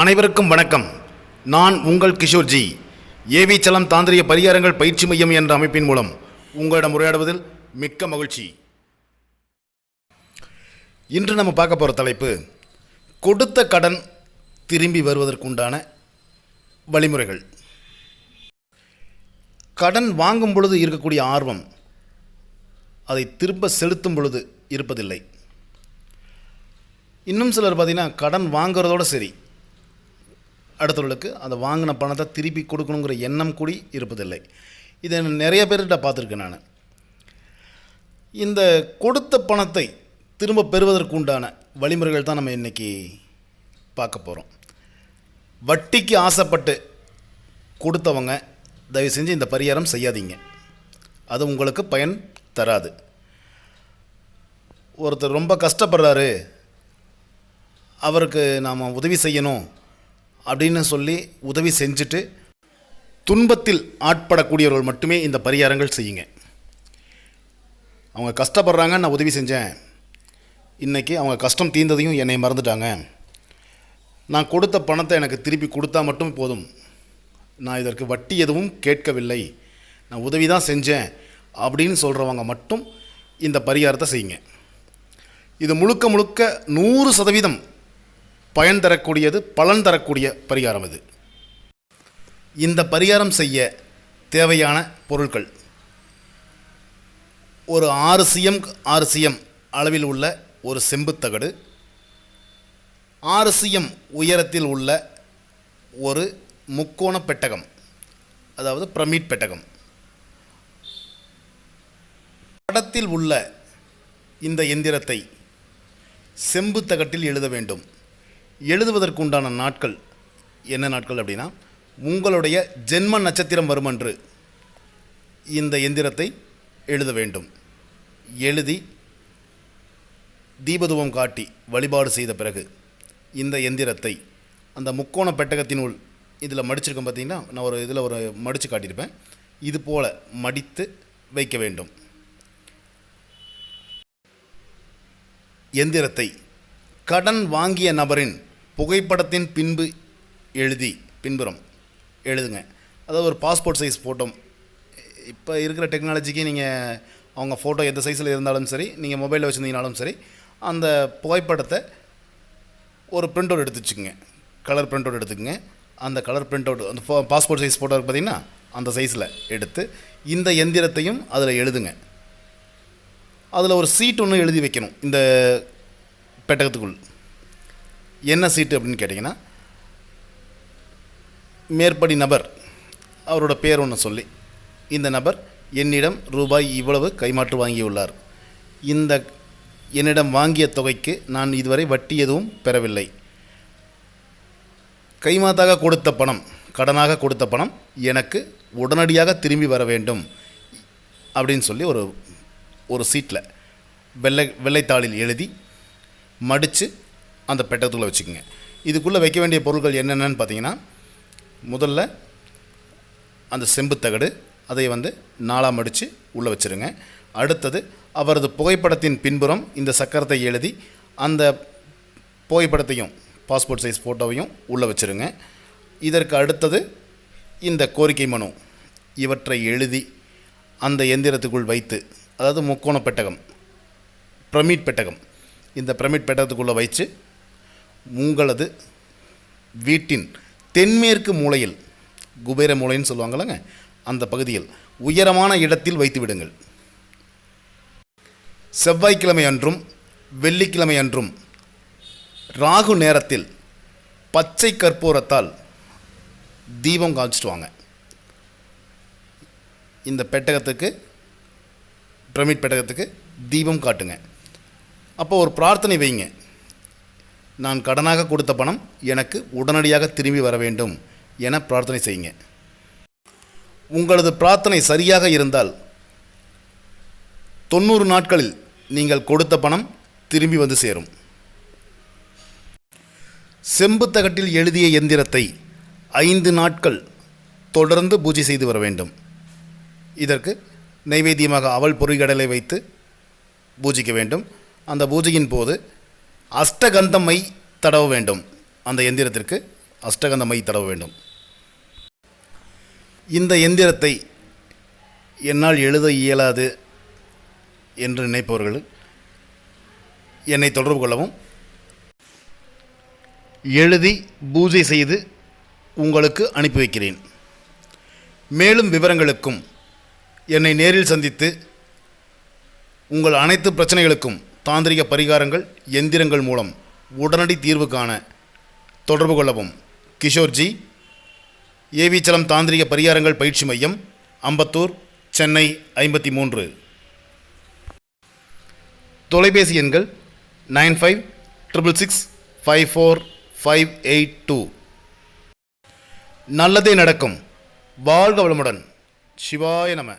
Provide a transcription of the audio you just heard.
அனைவருக்கும் வணக்கம். நான் உங்கள் கிஷோர்ஜி ஏவி சலம் தாந்திரிய பரிகாரங்கள் பயிற்சி மையம் என்ற அமைப்பின் மூலம் உங்களிடம் உரையாடுவதில் மிக்க மகிழ்ச்சி. இன்று நம்ம பார்க்க போகிற தலைப்பு கொடுத்த கடன் திரும்பி வருவதற்குண்டான வழிமுறைகள். கடன் வாங்கும் பொழுது இருக்கக்கூடிய ஆர்வம் அதை திரும்ப செலுத்தும் பொழுது இருப்பதில்லை. இன்னும் சிலர் பார்த்திங்கன்னா கடன் வாங்குறதோடு சரி அடுத்தவர்களுக்கு அதை வாங்கின பணத்தை திருப்பி கொடுக்கணுங்கிற எண்ணம் கூடி இருப்பதில்லை. இதை நிறைய பேர்கிட்ட பார்த்துருக்கேன் நான். இந்த கொடுத்த பணத்தை திரும்ப பெறுவதற்கு உண்டான வழிமுறைகள் தான் நம்ம இன்றைக்கி பார்க்க போகிறோம் வட்டிக்கு ஆசைப்பட்டு கொடுத்தவங்க தயவு செஞ்சு இந்த பரிகாரம் செய்யாதீங்க. அது உங்களுக்கு பயன் தராது. ஒருத்தர் ரொம்ப கஷ்டப்படுறாரு. அவருக்கு நாம் உதவி செய்யணும். அப்படின்னு சொல்லி உதவி செஞ்சுட்டு துன்பத்தில் ஆட்படக்கூடியவர்கள் மட்டுமே இந்த பரிகாரங்கள் செய்யுங்க. அவங்க கஷ்டப்படுறாங்க நான் உதவி செஞ்சேன். இன்றைக்கி அவங்க கஷ்டம் தீர்ந்ததையும் என்னை மறந்துட்டாங்க. நான் கொடுத்த பணத்தை எனக்கு திருப்பி கொடுத்தா மட்டும் போதும். நான் இதற்கு வட்டி எதுவும் கேட்கவில்லை. நான் உதவி தான் செஞ்சேன் அப்படின்னு சொல்கிறவங்க மட்டும் இந்த பரிகாரத்தை செய்யுங்க. இது முழுக்க முழுக்க நூறு சதவீதம் பயன் தரக்கூடியது பலன் தரக்கூடிய பரிகாரம் இது. இந்த பரிகாரம் செய்ய தேவையான பொருட்கள். ஒரு ஆறு சிஎம் ஆறு சிஎம் அளவில் உள்ள ஒரு செம்புத்தகடு ஆறு சிஎம் உயரத்தில் உள்ள ஒரு முக்கோண பெட்டகம். அதாவது பிரமிட் பெட்டகம். படத்தில் உள்ள இந்த எந்திரத்தை செம்பு தகட்டில் எழுத வேண்டும். எழுதுவதற்குண்டான நாட்கள். என்ன நாட்கள் அப்படின்னா உங்களுடைய ஜென்ம நட்சத்திரம் வருமன்று இந்த எந்திரத்தை எழுத வேண்டும். எழுதி தீபதுவம் காட்டி வழிபாடு செய்த பிறகு இந்த எந்திரத்தை அந்த முக்கோண பெட்டகத்தினுள் இதில் மடிச்சிருக்கோம் பார்த்தீங்கன்னா நான் ஒரு இதில் ஒரு மடித்து காட்டியிருப்பேன். இது போல் மடித்து வைக்க வேண்டும். எந்திரத்தை கடன் வாங்கிய நபரின் புகைப்படத்தின் பின்பு எழுதி பின்புறம் எழுதுங்க. அதாவது ஒரு பாஸ்போர்ட் சைஸ் ஃபோட்டோ இப்போ இருக்கிற டெக்னாலஜிக்கு நீங்கள் அவங்க ஃபோட்டோ எந்த சைஸில் இருந்தாலும் சரி நீங்கள் மொபைலில் வச்சுருந்தீங்கனாலும் சரி அந்த புகைப்படத்தை ஒரு பிரிண்ட் அவுட் எடுத்து வச்சுக்கோங்க. கலர் பிரிண்ட் அவுட் எடுத்துக்கங்க. அந்த கலர் பிரிண்ட் அவுட் அந்த பாஸ்போர்ட் சைஸ் ஃபோட்டோ பார்த்தீங்கன்னா அந்த சைஸில் எடுத்து இந்த எந்திரத்தையும் அதில் எழுதுங்க. அதில் ஒரு சீட் ஒன்று எழுதி வைக்கணும் இந்த பெட்டகத்துக்குள். என்ன சீட்டு அப்படின்னு கேட்டிங்கன்னா மேற்படி நபர் அவரோட பேர் ஒன்று சொல்லி இந்த நபர் என்னிடம் ரூபாய் இவ்வளவு கைமாற்று வாங்கியுள்ளார். இந்த என்னிடம் வாங்கிய தொகைக்கு நான் இதுவரை வட்டி எதுவும் பெறவில்லை. கைமாத்தாக கொடுத்த பணம் கடனாக கொடுத்த பணம் எனக்கு உடனடியாக திரும்பி வர வேண்டும் அப்படின்னு சொல்லி ஒரு ஒரு சீட்டில் வெள்ளை வெள்ளைத்தாளில் எழுதி மடித்து அந்த பெட்டகத்துக்குள்ளே வச்சுக்கோங்க. இதுக்குள்ளே வைக்க வேண்டிய பொருட்கள் என்னென்னு பார்த்தீங்கன்னா முதல்ல அந்த செம்புத்தகடு அதை வந்து நாளாக மடித்து உள்ளே வச்சுருங்க. அடுத்தது அவரது புகைப்படத்தின் பின்புறம் இந்த சக்கரத்தை எழுதி அந்த புகைப்படத்தையும் பாஸ்போர்ட் சைஸ் ஃபோட்டோவையும் உள்ளே வச்சுருங்க. இதற்கு அடுத்தது இந்த கோரிக்கை மனு. இவற்றை எழுதி அந்த எந்திரத்துக்குள் வைத்து அதாவது முக்கோண பெட்டகம் பிரமிட் பெட்டகம். இந்த பிரமிட் பெட்டகத்துக்குள்ளே வைத்து உங்களது வீட்டின் தென்மேற்கு மூலையில் குபேர மூலைன்னு சொல்லுவாங்கல்லங்க அந்த பகுதியில் உயரமான இடத்தில் வைத்து விடுங்கள். செவ்வாய்க்கிழமை அன்றும் வெள்ளிக்கிழமை அன்றும் ராகு நேரத்தில் பச்சை கற்பூரத்தால் தீபம் காமிச்சிட்டு வாங்க இந்த பெட்டகத்துக்கு பிரமிட் பெட்டகத்துக்கு தீபம் காட்டுங்க. அப்போ ஒரு பிரார்த்தனை வைங்க. நான் கடனாக கொடுத்த பணம் எனக்கு உடனடியாக திரும்பி வர வேண்டும் என பிரார்த்தனை செய்யுங்க. உங்களது பிரார்த்தனை சரியாக இருந்தால் தொண்ணூறு நாட்களில் நீங்கள் கொடுத்த பணம் திரும்பி வந்து சேரும். செம்புத்தகட்டில் எழுதிய எந்திரத்தை ஐந்து நாட்கள் தொடர்ந்து பூஜை செய்து வர வேண்டும். இதற்கு நைவேத்தியமாக அவள் பொறிகடலை வைத்து பூஜிக்க வேண்டும். அந்த பூஜையின் போது அஷ்டகந்தமை மை தடவ வேண்டும். அந்த எந்திரத்திற்கு அஷ்டகந்த மை தடவ வேண்டும். இந்த எந்திரத்தை என்னால் எழுத இயலாது என்று நினைப்பவர்கள் என்னை தொடர்பு கொள்ளவும். எழுதி பூஜை செய்து உங்களுக்கு அனுப்பி வைக்கிறேன். மேலும் விவரங்களுக்கும் என்னை நேரில் சந்தித்து உங்கள் அனைத்து பிரச்சனைகளுக்கும் தாந்திரிக பரிகாரங்கள் எந்திரங்கள் மூலம் உடனடி தீர்வு காண தொடர்பு கொள்ளவும். கிஷோர்ஜி ஏவிச்சலம் தாந்திரிக பரிகாரங்கள் பயிற்சி மையம் அம்பத்தூர் சென்னை ஐம்பத்தி மூன்று தொலைபேசி எண்கள் nine five triple six five four five eight two. நல்லதே நடக்கும். வாழ்க வளமுடன். சிவாய நம.